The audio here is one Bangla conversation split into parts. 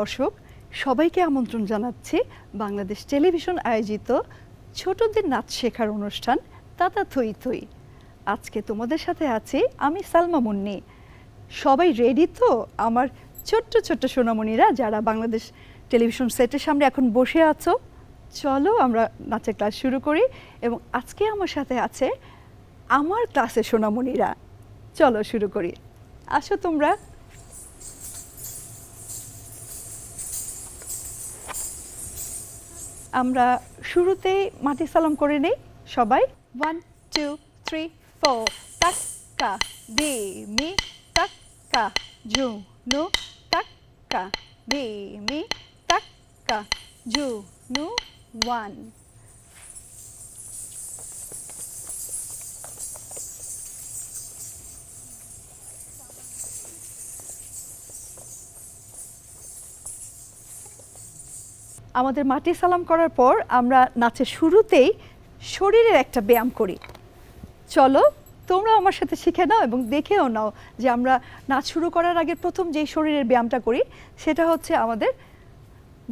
দর্শক, সবাইকে আমন্ত্রণ জানাচ্ছি বাংলাদেশ টেলিভিশন আয়োজিত ছোটদের নাচ শেখার অনুষ্ঠান তাতা থই থই। আজকে তোমাদের সাথে আছি আমি সালমা মুন্নি। সবাই রেডি তো? আমার ছোট্ট ছোট্ট সোনামণিরা যারা বাংলাদেশ টেলিভিশন সেটের সামনে এখন বসে আছো, চলো আমরা নাচের ক্লাস শুরু করি এবং আজকে আমার সাথে আছে আমার ক্লাসের সোনামণিরা। চলো শুরু করি। আসো তোমরা। আমরা শুরুতেই মাটি সালাম করে নেই, সবাই। ওয়ান টু থ্রি ফোর টাক্কা দে মি টাক্কা জু নু টাক্কা দে মি টাক্কা জু নু ওয়ান আমাদের মাটি সালাম করার পর আমরা নাচের শুরুতেই শরীরের একটা ব্যায়াম করি। চলো তোমরা আমার সাথে শিখে নাও এবং দেখেও নাও যে আমরা নাচ শুরু করার আগে প্রথম যেই শরীরের ব্যায়ামটা করি, সেটা হচ্ছে আমাদের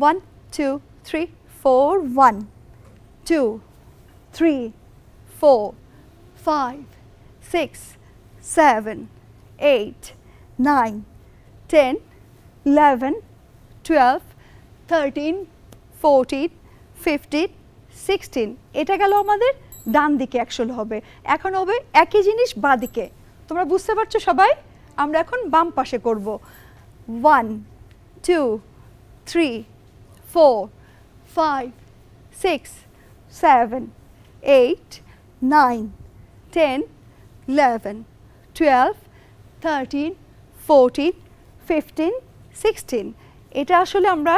one two three four one two three four five six seven eight nine ten eleven twelve thirteen fourteen fifteen sixteen এটা গেল আমাদের ডান দিকে অ্যাকচুয়াল হবে। এখন হবে একই জিনিস বাঁ দিকে তোমরা বুঝতে পারছ সবাই? আমরা এখন বাম পাশে করব। One two three four five six seven eight nine ten eleven twelve thirteen fourteen fifteen sixteen এটা আসলে আমরা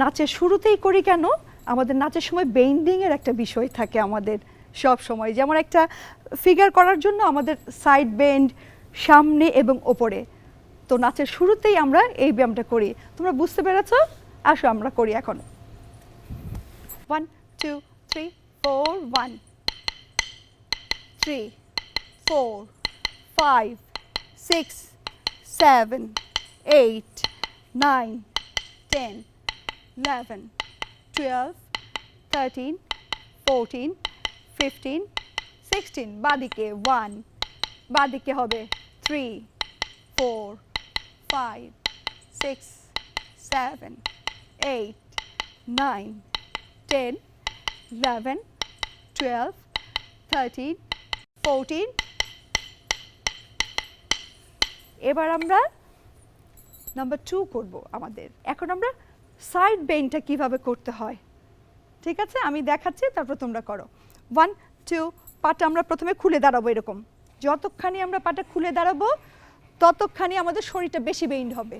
নাচের শুরুতেই করি কেন? আমাদের নাচের সময় বেন্ডিংয়ের একটা বিষয় থাকে আমাদের সব সময়। যেমন একটা ফিগার করার জন্য আমাদের সাইড বেন্ড সামনে এবং ওপরে। তো নাচের শুরুতেই আমরা এই ব্যায়ামটা করি। তোমরা বুঝতে পেরেছ? আসো আমরা করি এখন। One two three four one three four five six seven eight nine ten eleven twelve thirteen fourteen fifteen sixteen বাদিকে ওয়ান বাদিকে হবে three four five six seven eight nine ten eleven twelve thirteen fourteen এবার আমরা নাম্বার টু করব আমাদের। এখন আমরা সাইড বেইনটা কীভাবে করতে হয়? ঠিক আছে? আমি দেখাচ্ছি, তারপর তোমরা করো। ওয়ান টু পাটা আমরা প্রথমে খুলে দাঁড়াবো এরকম। যতক্ষণই আমরা পাটা খুলে দাঁড়াবো ততক্ষণই আমাদের শরীরটা বেশি বেইন্ড হবে।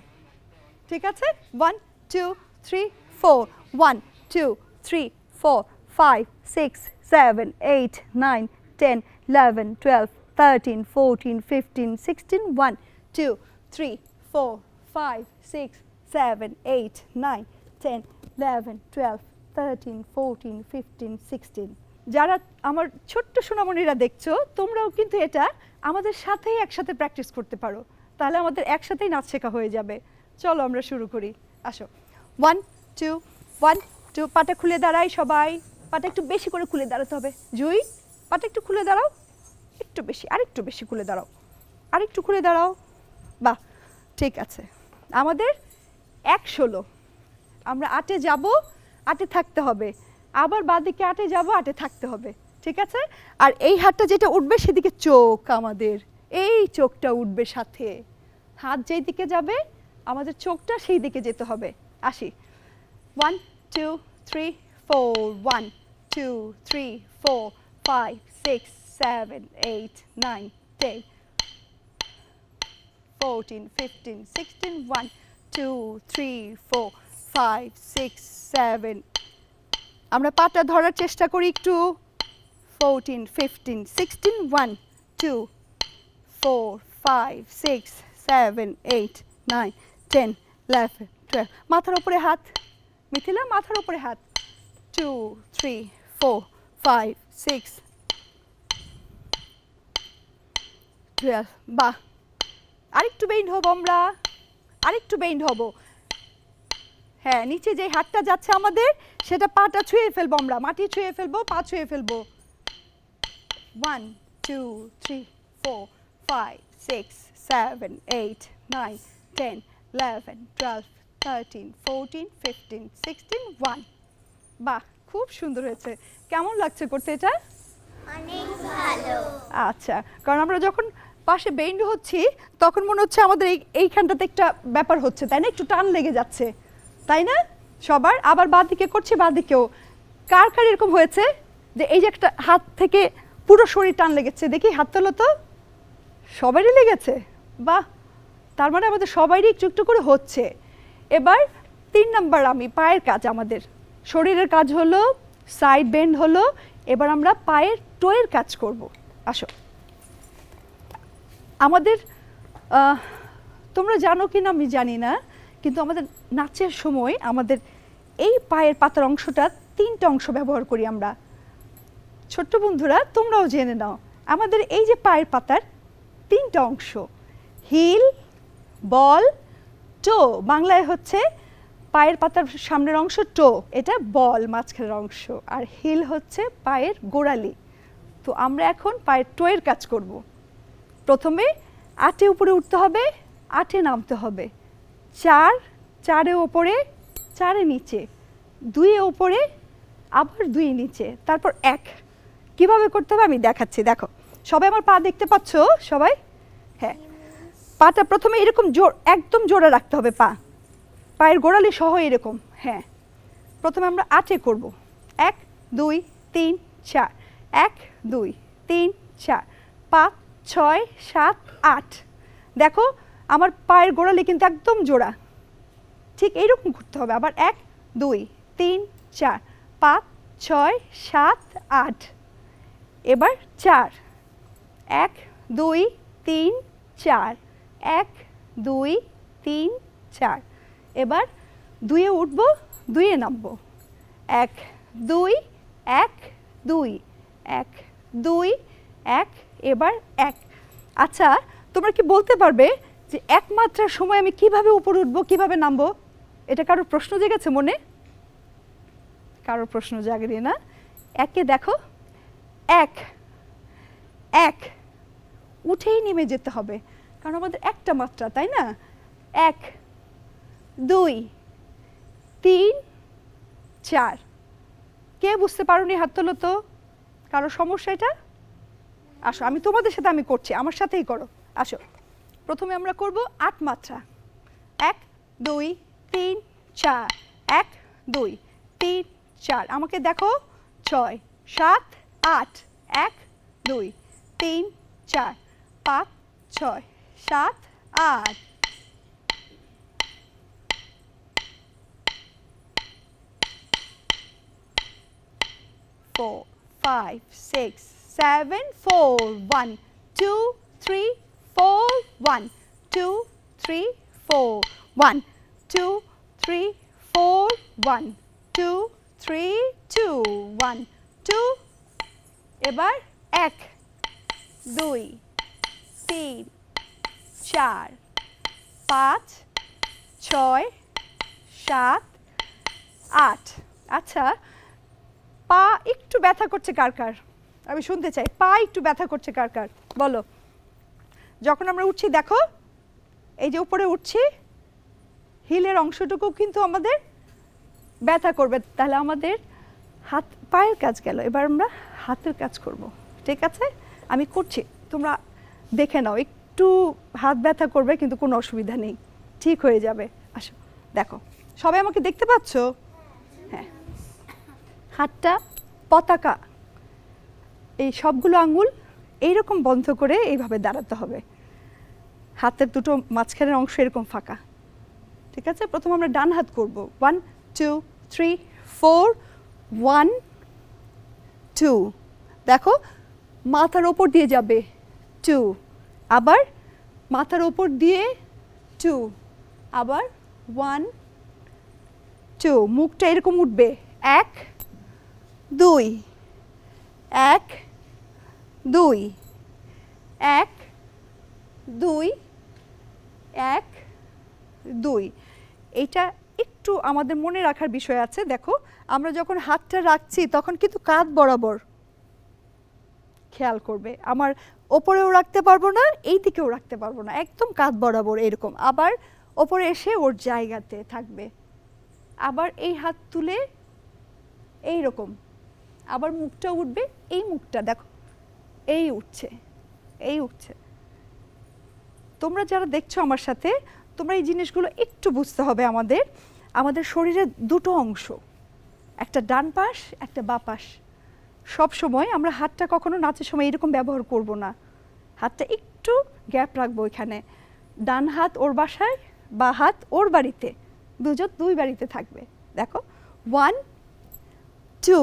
ঠিক আছে? One two three four one two three four five six seven eight nine ten eleven twelve thirteen fourteen fifteen sixteen one two three four five six seven eight nine ten eleven twelve thirteen fourteen fifteen sixteen যারা আমার ছোট্ট সোনামণিরা দেখছ, তোমরাও কিন্তু এটা আমাদের সাথেই একসাথে প্র্যাকটিস করতে পারো। তাহলে আমাদের একসাথেই নাচ শেখা হয়ে যাবে। চলো আমরা শুরু করি। আসো। ওয়ান টু ওয়ান টু পাটা খুলে দাঁড়াই সবাই। পাটা একটু বেশি করে খুলে দাঁড়াতে হবে। জুই, পাটা একটু খুলে দাঁড়াও। একটু বেশি, আরেকটু বেশি খুলে দাঁড়াও। আরেকটু খুলে দাঁড়াও। বাহ, ঠিক আছে। আমাদের এক ষোলো। আমরা আটে যাব আটে থাকতে হবে। আবার বাদিকে আটে যাব আটে থাকতে হবে। ঠিক আছে? আর এই হাতটা যেটা উঠবে সেদিকে চোখ আমাদের। এই চোখটা উঠবে সাথে। হাত যেই দিকে যাবে আমাদের চোখটা সেই দিকে যেতে হবে। আসি। One two three four one two three four five six seven eight nine ten 14, 15, 16, 1, 2, 3, 4, 5, 6, 7. আমরা পাটা ধরার চেষ্টা করি একটু 14, 15, 16, 1, 2, 4, 5, 6, 7, 8, 9, 10, 11, 12. মাথার উপরে হাত মিথিলা মাথার উপরে হাত 2, 3, 4, 5, 6, 12. বাহ আরেকটু বেইন্ড হব আমরা আরেকটু বেইন্ড হব। হ্যাঁ নিচে যে হাতটা যাচ্ছে আমাদের সেটা পাটা ছুঁয়ে ফেলব আমরা। মাটি ছুঁয়ে ফেলব পা ছুঁয়ে ফেলব। One two three four five six seven eight nine ten eleven twelve thirteen fourteen fifteen sixteen one বাহ খুব সুন্দর হয়েছে। কেমন লাগছে করতে এটা? অনেক ভালো। আচ্ছা কারণ আমরা যখন পাশে বেন্ড হচ্ছি, তখন মনে হচ্ছে আমাদের এই, এইখানটাতে একটা ব্যাপার হচ্ছে, তাই না? একটু টান লেগে যাচ্ছে, তাই না? সবার, আবার বাঁ দিকে করছি বাঁ দিকেও কার কার এরকম হয়েছে যে এই যে একটা হাত থেকে পুরো শরীর টান লেগেছে? দেখি, হাত তোলো তো। সবারই লেগেছে? বাহ! তার মানে আমাদের সবারই একটু একটু করে হচ্ছে। এবার তিন নাম্বার আমি, পায়ের কাজ আমাদের। শরীরের কাজ হলো সাইড বেন্ড হলো, এবার আমরা পায়ের টোয়ের কাজ করব। আসো। আমাদের তোমরা জানো কি না আমি জানি না, কিন্তু আমাদের নাচের সময় আমাদের এই পায়ের পাতার অংশটা তিনটা অংশ ব্যবহার করি আমরা। ছোট্ট বন্ধুরা, তোমরাও জেনে নাও, আমাদের এই যে পায়ের পাতার তিনটা অংশ, হিল, বল, টো, বাংলায় হচ্ছে পায়ের পাতার সামনের অংশ টো, এটা বল মাঝখানের অংশ, আর হিল হচ্ছে পায়ের গোড়ালি। তো আমরা এখন পায়ের টোয়ের কাজ করব। প্রথমে আটে উপরে উঠতে হবে, আটে নামতে হবে। চার, চারে ওপরে, চারে নিচে। দুইয়ে ওপরে, আবার দুই নিচে। তারপর এক। কীভাবে করতে হবে আমি দেখাচ্ছি, দেখো। সবাই আমার পা দেখতে পাচ্ছ? সবাই? হ্যাঁ। পাটা প্রথমে এরকম জোর, একদম জোরে রাখতে হবে পা। পায়ের গোড়ালি সহ এরকম হ্যাঁ। প্রথমে আমরা আটে করব। এক, দুই, তিন, চার। এক, দুই, তিন, চার। পাঁচ ছয়, সাত, আট। দেখো, আমার পায়ের গোড়ালি কিন্তু একদম জোড়া। ঠিক এইরকম করতে হবে। আবার এক, দুই, তিন, চার, পাঁচ, ছয়, সাত, আট। এবার চার। এক, দুই, তিন, চার। এক, দুই, তিন, চার। এবার দুইয়ে উঠবো, দুইয়ে নামবো। এক, দুই এক দুই। এক দুই, এক এবার এক। আচ্ছা তোমরা কি বলতে পারবে যে এক মাত্রার সময় আমি কীভাবে উপরে উঠবো, কীভাবে নামবো? এটা কারোর প্রশ্ন জেগেছে মনে? কারোর প্রশ্ন জাগেনি, না? একে দেখো। এক। এক। উঠেই নেমে যেতে হবে, কারণ আমাদের একটা মাত্রা, তাই না? এক, দুই, তিন, চার। কে বুঝতে পারোনি হাত তোলো তো? কারও সমস্যা এটা? আসো আমি তোমাদের সাথে আমি করছি আমার সাথেই করো। আসো। প্রথমে আমরা করব আট মাত্রা। এক দুই তিন চার। এক দুই তিন চার। আমাকে দেখো ছয় সাত আট। এক দুই তিন চার পাঁচ ছয় সাত আট। Four, five, six, seven, four, one, two, three, four, one, two, three, four, one, two, three, four, one, two, three, two, one, two. এবার এক দুই তিন চার পাঁচ ছয় সাত আট আচ্ছা পা একটু ব্যথা করছে কার কার আমি শুনতে চাই। পা একটু ব্যথা করছে কার কার? বলো। যখন আমরা উঠছি, দেখো, এই যে উপরে উঠছি, হিলের অংশটুকু কিন্তু আমাদের ব্যথা করবে। তাহলে আমাদের হাত, পায়ের কাজ গেল। এবার আমরা হাতের কাজ করব। ঠিক আছে? আমি করছি। তোমরা দেখে নাও। একটু হাত ব্যথা করবে, কিন্তু কোনো অসুবিধা নেই। ঠিক হয়ে যাবে। আসো। দেখো। সবাই আমাকে দেখতে পাচ্ছ? হ্যাঁ। হাতটা পতাকা। এই সবগুলো আঙ্গুল এইরকম বন্ধ করে এইভাবে দাঁড়াতে হবে। হাতের দুটো মাঝখানের অংশ এরকম ফাঁকা। ঠিক আছে? প্রথম আমরা ডান হাত করব। One two three four one two দেখো, মাথার ওপর দিয়ে যাবে। টু আবার মাথার ওপর দিয়ে টু আবার ওয়ান টু মুখটা এরকম উঠবে। এক, দুই। এক দুই। এক দুই এক, দুই। এটা একটু আমাদের মনে রাখার বিষয় আছে, দেখো, আমরা যখন হাতটা রাখছি তখন কিন্তু কাঁধ বরাবর খেয়াল করবে। আমার ওপরেও রাখতে পারব না, এই দিকেও রাখতে পারব না, একদম কাঁধ বরাবর এরকম। আবার ওপরে এসে ওর জায়গাতে থাকবে। আবার এই হাত তুলে এই রকম আবার মুখটা উঠবে, এই মুখটা, দেখো এই উঠছে এই উঠছে। তোমরা যারা দেখছ আমার সাথে, তোমরা এই জিনিসগুলো একটু বুঝতে হবে আমাদের। আমাদের শরীরের দুটো অংশ, একটা ডান পাশ, একটা বা পাশ। সব সময় আমরা হাতটা কখনো নাচের সময় এরকম ব্যবহার করব না। হাতটা একটু গ্যাপ রাখব এখানে। ডান হাত ওর বাসায়, বা হাত ওর বাড়িতে। দুজন দুই বাড়িতে থাকবে। দেখো one two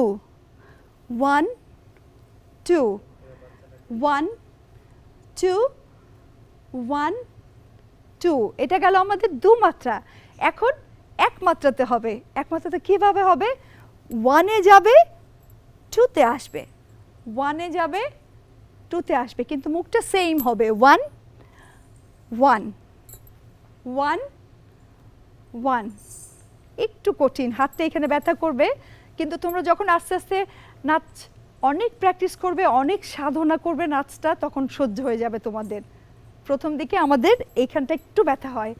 one two one two one two এটা গেল আমাদের দু মাত্রা। এখন এক মাত্রাতে হবে। এক মাত্রাতে কীভাবে হবে? ওয়ানে যাবে টুতে আসবে। ওয়ানে যাবে টুতে আসবে। কিন্তু মুখটা সেম হবে। ওয়ান ওয়ান ওয়ান ওয়ান একটু কঠিন। হাতটা এখানে ব্যথা করবে। কিন্তু তোমরা যখন আস্তে আস্তে নাচ অনেক প্র্যাকটিস করবে, অনেক সাধনা করবে নাচটা, তখন সহ্য হয়ে যাবে তোমাদের। প্রথম দিকে আমাদের এইখানটা একটু ব্যথা হয়।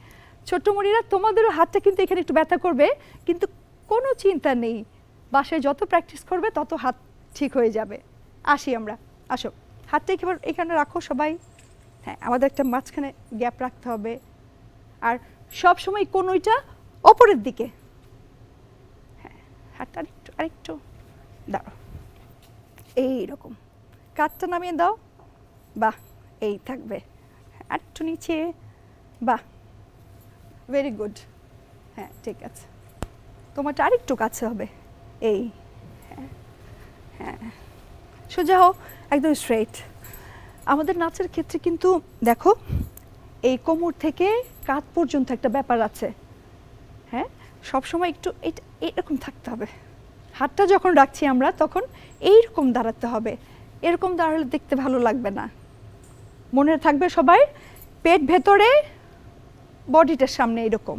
ছোট্ট মুড়িরা তোমাদেরও হাতটা কিন্তু এখানে একটু ব্যথা করবে, কিন্তু কোনো চিন্তা নেই। বাসায় যত প্র্যাকটিস করবে, তত হাত ঠিক হয়ে যাবে। আসি আমরা, আসো। হাতটা একেবারে এখানে রাখো সবাই। হ্যাঁ আমাদের একটা মাঝখানে গ্যাপ রাখতে হবে। আর সব সময় কোনোইটা ওপরের দিকে। হ্যাঁ হাতটা আরেকটু আরেকটু। দাঁড়ো এইরকম। কাঠটা নামিয়ে দাও। বাহ, এই থাকবে। একটু নিচে। বাহ ভেরি গুড হ্যাঁ ঠিক আছে। তোমারটা আরেকটু কাছে হবে। এই হ্যাঁ হ্যাঁ। সোজা হও, একদম স্ট্রেট আমাদের নাচের ক্ষেত্রে কিন্তু, দেখো, এই কোমর থেকে কাঁধ পর্যন্ত একটা ব্যাপার আছে। হ্যাঁ সবসময় একটু, এটা এরকম থাকতে হবে। হাতটা যখন রাখছি আমরা, তখন এইরকম দাঁড়াতে হবে। এরকম দাঁড়ালে দেখতে ভালো লাগবে না। মনে থাকবে সবাই, পেট ভেতরে, বডিটার সামনে এরকম।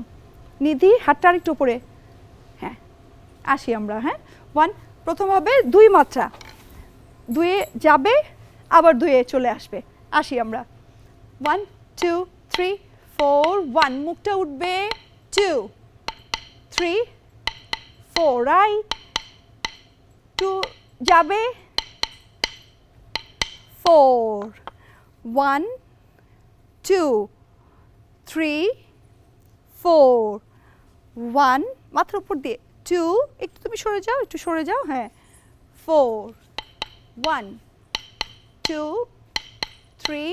নিধি, হাতটা আরেকটু উপরে। হ্যাঁ আসি আমরা হ্যাঁ? ওয়ান প্রথম হবে দুই মাত্রা। দুয়ে যাবে, আবার দুয়ে চলে আসবে। আসি আমরা। One two three four one মুখটা উঠবে two three four right two যাবে? Four one two three four one মাথার উপর দিয়ে টু একটু তুমি সরে যাও, একটু সরে যাও হ্যাঁ। Four one two three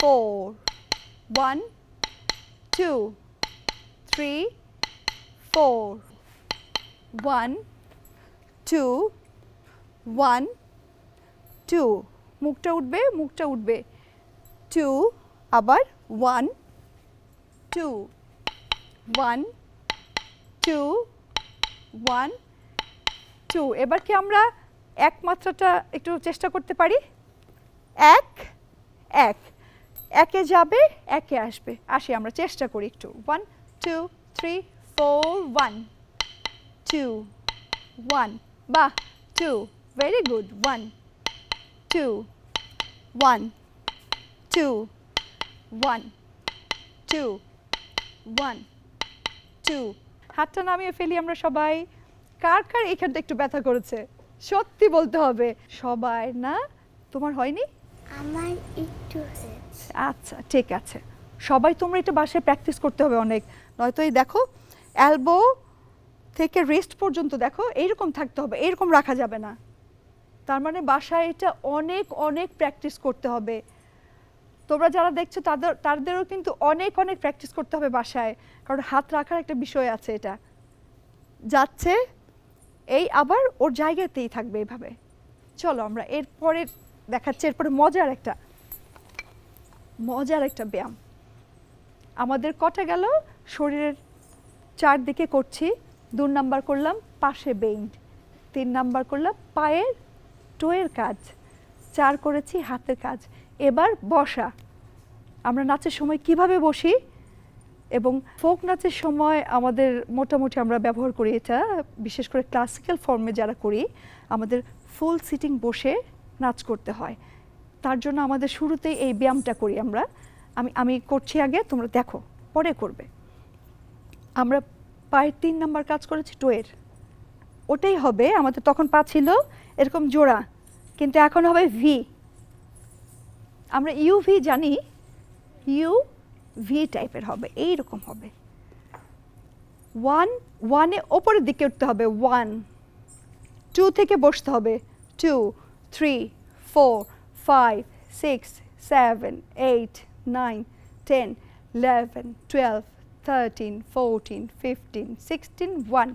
four one two three four one two one two মুখটা উঠবে মুখটা উঠবে। টু আবার one two one two one two এবার কি আমরা এক মাত্রাটা একটু চেষ্টা করতে পারি? এক এক। একে যাবে, একে আসবে। আসি, আমরা চেষ্টা করি একটু। One two three four one two one বাহ two very good one two one two one two one two হাতটা নামিয়ে ফেলি আমরা সবাই। কার কার এখানটা একটু ব্যথা করেছে? সত্যি বলতে হবে। সবাই না? তোমার হয়নি? আমার একটু আচ্ছা ঠিক আছে। সবাই তোমরা এটা বাসায় প্র্যাকটিস করতে হবে অনেক। নয়তো এই দেখো অ্যালবো থেকে রেস্ট পর্যন্ত দেখো, এইরকম থাকতে হবে, এইরকম রাখা যাবে না। তার মানে বাসায় এটা অনেক অনেক প্র্যাকটিস করতে হবে। তোমরা যারা দেখছ, তাদের, তাদেরও কিন্তু অনেক অনেক প্র্যাকটিস করতে হবে বাসায়, কারণ হাত রাখার একটা বিষয় আছে এটা। যাচ্ছে, এই আবার ওর জায়গাতেই থাকবে এভাবে। চলো আমরা এরপরে দেখাচ্ছি, এরপরে মজার একটা মজার একটা ব্যায়াম। আমাদের কটা গেল? শরীরের চারদিকে করছি। দু নাম্বার করলাম পাশে বেইন্ড, তিন নাম্বার করলাম পায়ের টোয়ের কাজ, চার করেছি হাতের কাজ। এবার বসা। আমরা নাচের সময় কীভাবে বসি? এবং ফোক নাচের সময় আমাদের মোটামুটি আমরা ব্যবহার করি এটা, বিশেষ করে ক্লাসিক্যাল ফর্মে যারা করি, আমাদের ফুল সিটিং বসে নাচ করতে হয়। তার জন্য আমাদের শুরুতেই এই ব্যায়ামটা করি আমরা। আমি আমি করছি আগে, তোমরা দেখো, পরে করবে। আমরা পায়ের তিন নাম্বার কাজ করেছি টোয়ের। ওটাই হবে, আমাদের তখন পা ছিল এরকম জোড়া, কিন্তু এখন হবে ভি আমরা ইউ ভি জানি ইউ ভি টাইপের হবে এই রকম হবে। ওয়ান ওয়ানে ওপরের দিকে উঠতে হবে ওয়ান টু থেকে বসতে হবে two three four five six seven eight nine ten eleven twelve thirteen fourteen fifteen sixteen one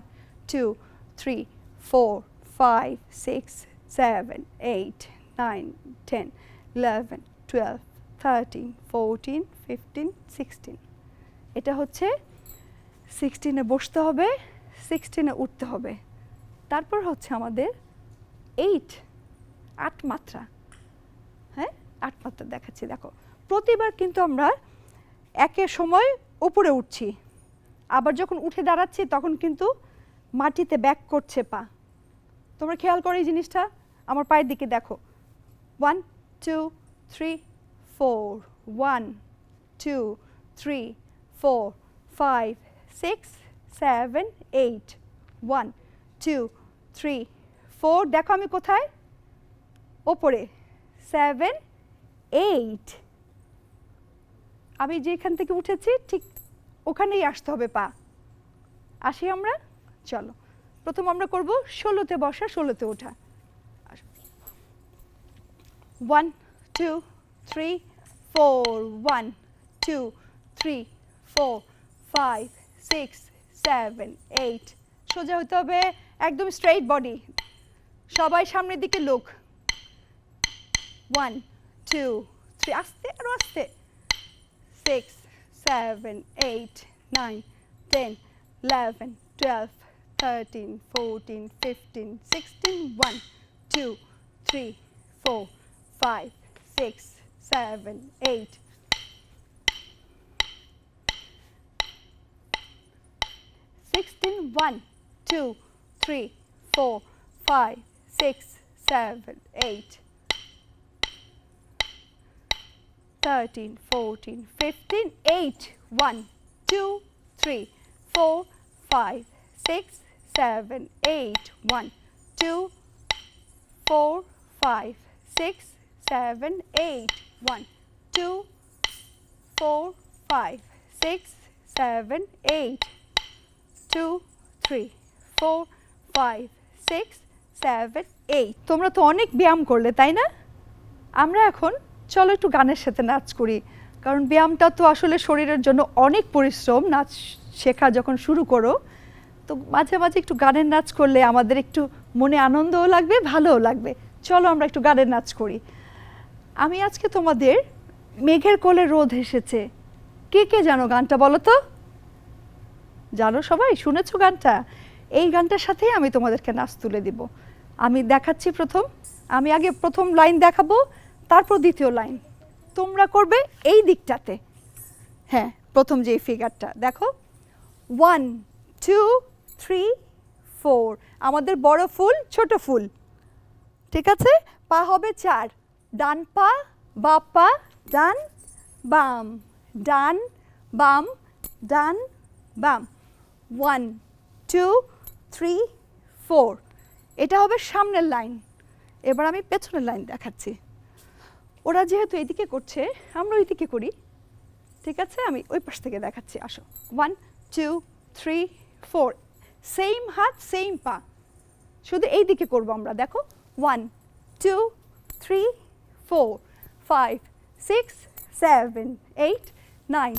two three four five six seven eight nine ten eleven twelve thirteen fourteen fifteen sixteen এটা হচ্ছে সিক্সটিনে বসতে হবে সিক্সটিনে উঠতে হবে। তারপর হচ্ছে আমাদের এইট আট মাত্রা। হ্যাঁ? আট মাত্রা দেখাচ্ছি, দেখো। প্রতিবার কিন্তু আমরা একের সময় উপরে উঠছি। আবার যখন উঠে দাঁড়াচ্ছি, তখন কিন্তু মাটিতে ব্যাক করছে পা। তোমরা খেয়াল করো এই জিনিসটা? আমার পায়ের দিকে দেখো। One two three four one two three four five six seven eight one two three four দেখো আমি কোথায়? ওপরে। সেভেন এইট আমি যেখান থেকে উঠেছি, ঠিক ওখানেই আসতে হবে, পা। আসি আমরা? চলো। প্রথম আমরা করব ষোলোতে বসা, ষোলোতে ওঠা। One two three four one two three four five six seven eight সোজা হতে হবে একদম স্ট্রেইট বডি সবাই সামনের দিকে লোক। ওয়ান টু থ্রি আস্তে, আরও আস্তে। six, seven, eight, nine, ten, eleven, twelve, thirteen, fourteen, fifteen, sixteen, one, two, three, four, five, six, seven, eight. Sixteen, one, two, three, four, five, six, seven, eight. Thirteen fourteen fifteen eight one two three four five six seven eight one two four five six seven eight one two four five six seven eight two three four five six seven eight তোমরা তো অনেক ব্যায়াম করলে তাই না আমরা এখন চলো একটু গানের সাথে নাচ করি। কারণ ব্যায়ামটা তো আসলে শরীরের জন্য অনেক পরিশ্রম, নাচ শেখা যখন শুরু করো, তো মাঝে মাঝে একটু গানের নাচ করলে আমাদের একটু মনে আনন্দও লাগবে, ভালোও লাগবে। চলো আমরা একটু গানের নাচ করি। আমি আজকে তোমাদের মেঘের কোলে রোদ এসেছে। কে কে জানো গানটা বলো তো? জানো সবাই? শুনেছো গানটা? এই গানটার সাথেই আমি তোমাদেরকে নাচ তুলে দিব। আমি দেখাচ্ছি প্রথম। আমি আগে প্রথম লাইন দেখাবো। তারপর দ্বিতীয় লাইন। তোমরা করবে এই দিকটাতে। হ্যাঁ প্রথম যে ফিগারটা দেখো। ওয়ান টু থ্রি ফোর আমাদের বড় ফুল, ছোট ফুল। ঠিক আছে? পা হবে চার। ডান পা, বা পা, ডান, বাম। ডান বাম ডান, বাম। ওয়ান টু থ্রি ফোর এটা হবে সামনের লাইন। এবার আমি পেছনের লাইন দেখাচ্ছি। ওরা যেহেতু এদিকে করছে, আমরা ওইদিকে করি। ঠিক আছে? আমি ওই পাশ থেকে দেখাচ্ছি, আসো। One two three four same হাত সেম পা। শুধু এই দিকে করব আমরা, দেখো। One two three four five six seven eight nine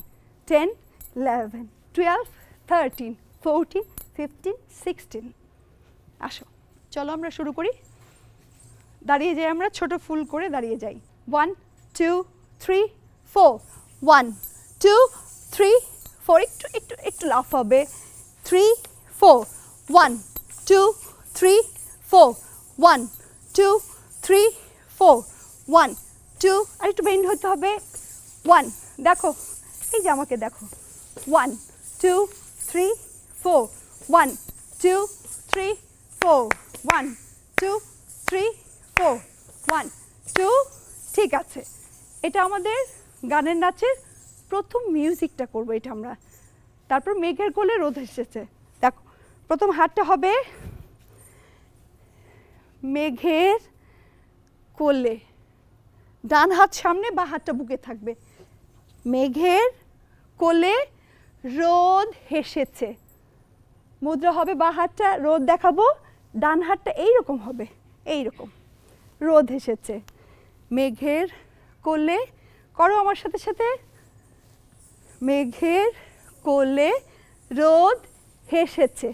ten eleven twelve thirteen fourteen fifteen sixteen আসো, চলো আমরা শুরু করি। দাঁড়িয়ে যাই আমরা, ছোট ফুল করে দাঁড়িয়ে যাই। One two three four one two three four একটু একটু একটু লাফ হবে three four one two three four one two three four one two আর একটু বেন্ড হতে হবে। ওয়ান দেখো। এই যে আমাকে দেখো। One two three four one two three four one two three four one two ঠিক আছে। এটা আমাদের গানের নাচের প্রথম মিউজিকটা করব এটা আমরা। তারপর মেঘের কোলে রোদ এসেছে। দেখো, প্রথম হাতটা হবে মেঘের কোলে। ডান হাত সামনে, বা হাতটা বুকে থাকবে। মেঘের কোলে রোদ হেসেছে মুদ্রা হবে বা হাতটা, রোদ দেখাবো। ডান হাতটা এইরকম হবে, এইরকম। রোদ হেসেছে মেঘের কোলে, করো আমার সাথে সাথে। মেঘের কোলে রোদ হেসেছে।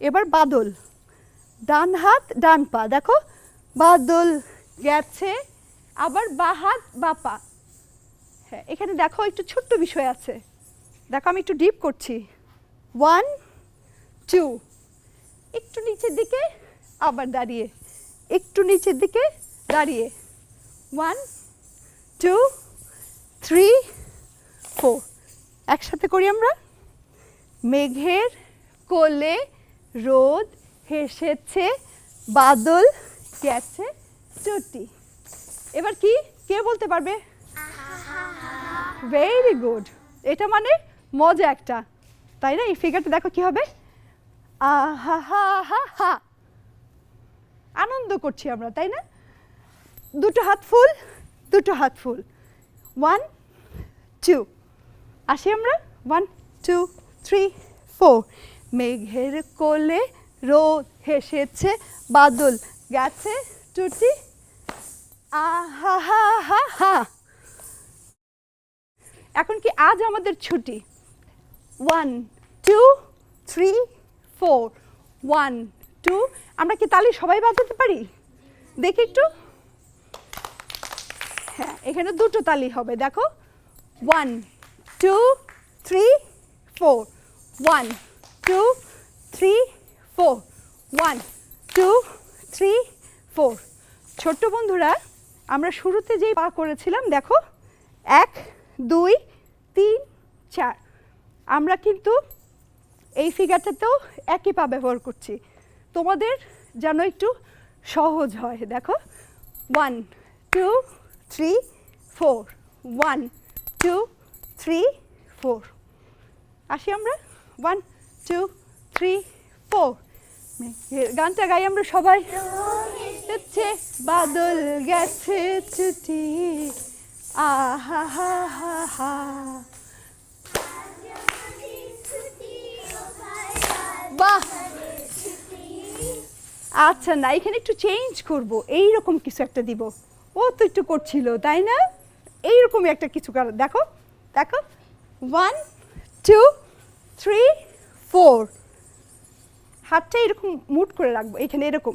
এবার বাদল। ডান হাত, ডান পা। দেখো, বাদল গেছে, আবার বা হাত, বা পা। হ্যাঁ এখানে দেখো একটু ছোট্ট বিষয় আছে। দেখো, আমি একটু ডিপ করছি। ওয়ান টু একটু নিচের দিকে, আবার দাঁড়িয়ে। একটু নিচের দিকে, দাঁড়িয়ে। ওয়ান টু থ্রি ফোর একসাথে করি আমরা? মেঘের কোলে রোদ হেসেছে, বাদল গেছে, চুটি। এবার কি? কে বলতে পারবে? ভেরি গুড এটা মানে মজা একটা। তাই না? এই ফিগারটা দেখো কি হবে? আহা হা হা হা আনন্দ করছি আমরা, তাই না? দুটো হাত ফুল, দুটো হাত ফুল। ওয়ান টু আসি আমরা? ওয়ান টু থ্রি ফোর মেঘের কোলে রোদ হেসেছে, বাদল গেছে, টুটি। আহা, হা হা হা। এখন কি আজ আমাদের ছুটি? One two three four one two আমরা কি তালি সবাই বাজাতে পারি? দেখি একটু। হ্যাঁ এখানে দুটো তালি হবে, দেখো। One two three four one two three four one two three four ছোট্ট বন্ধুরা, আমরা শুরুতে যেই পা করেছিলাম, দেখো, এক, দুই, তিন, চার। আমরা কিন্তু এই ফিগারটাতেও একই পা ব্যবহার করছি। তোমাদের যেন একটু সহজ হয়, দেখো। One two three four one two three four আসি আমরা? ওয়ান টু থ্রি ফোর গানটা গাই আমরা সবাই। হচ্ছে বাদল গেছে ছুটি। আহা, হা হা হা। বাহ! আচ্ছা না, এখানে একটু চেঞ্জ করব। এই রকম কিছু একটা দিব। ও তো একটু করছিল, তাই না? এইরকমই একটা কিছু দেখো দেখো ওয়ান টু থ্রি ফোর হাতটা এরকম মুট করে রাখব, এখানে এরকম।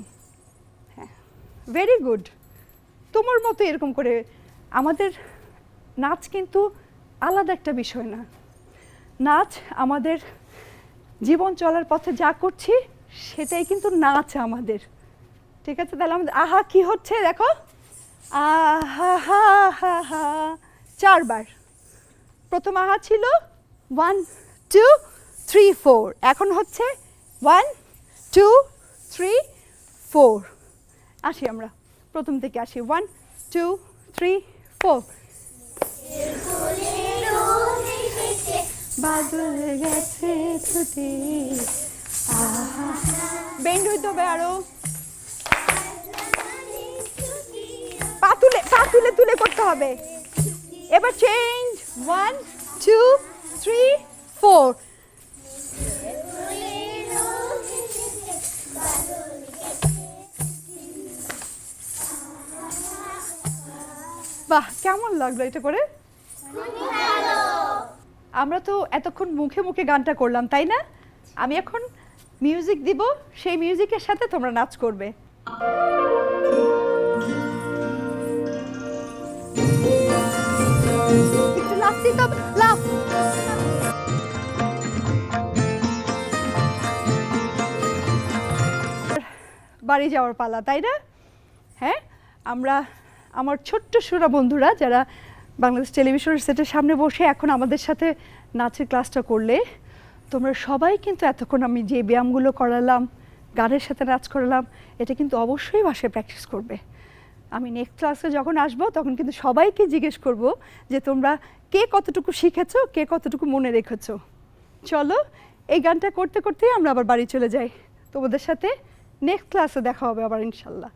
হ্যাঁ ভেরি গুড তোমার মতো এরকম করে, আমাদের নাচ কিন্তু আলাদা একটা বিষয় না। নাচ আমাদের জীবন চলার পথে যা করছি, সেটাই কিন্তু নাচ আমাদের। ঠিক আছে, তাহলে আমাদের, আহা, কি হচ্ছে, দেখো। আহা হা হা হা চারবার। প্রথম আহা ছিল ওয়ান টু থ্রি ফোর এখন হচ্ছে ওয়ান টু থ্রি ফোর আসি আমরা। প্রথম থেকে আসি। ওয়ান টু থ্রি ফোর গেছে ছুটি। বেন্ড হইতে হবে আরও। পা তুলে পা তুলে তুলে করতে হবে। এবার change one two three four বাহ, কেমন লাগল এটা করে? আমরা তো এতক্ষণ মুখে মুখে গানটা করলাম, তাই না? আমি এখন মিউজিক দিব, সেই মিউজিকের সাথে তোমরা নাচ করবে। বাড়ি যাওয়ার পালা, তাই না? হ্যাঁ? আমরা, আমার ছোট্ট সুরা বন্ধুরা যারা বাংলাদেশ টেলিভিশনের সেটের সামনে বসে এখন আমাদের সাথে নাচের ক্লাসটা করলে, তোমরা সবাই কিন্তু এতক্ষণ আমি যে ব্যায়ামগুলো করালাম, গানের সাথে নাচ করালাম, এটা কিন্তু অবশ্যই বাসায় প্র্যাকটিস করবে। আমি নেক্সট ক্লাসে যখন আসব, তখন কিন্তু সবাইকে জিজ্ঞেস করব যে তোমরা কে কতটুকু শিখেছো, কে কতটুকু মনে রেখেছো। চলো, এই গানটা করতে করতেই আমরা আবার বাড়ি চলে যাই। তোমাদের সাথে নেক্সট ক্লাসে দেখা হবে আবার ইনশাল্লাহ।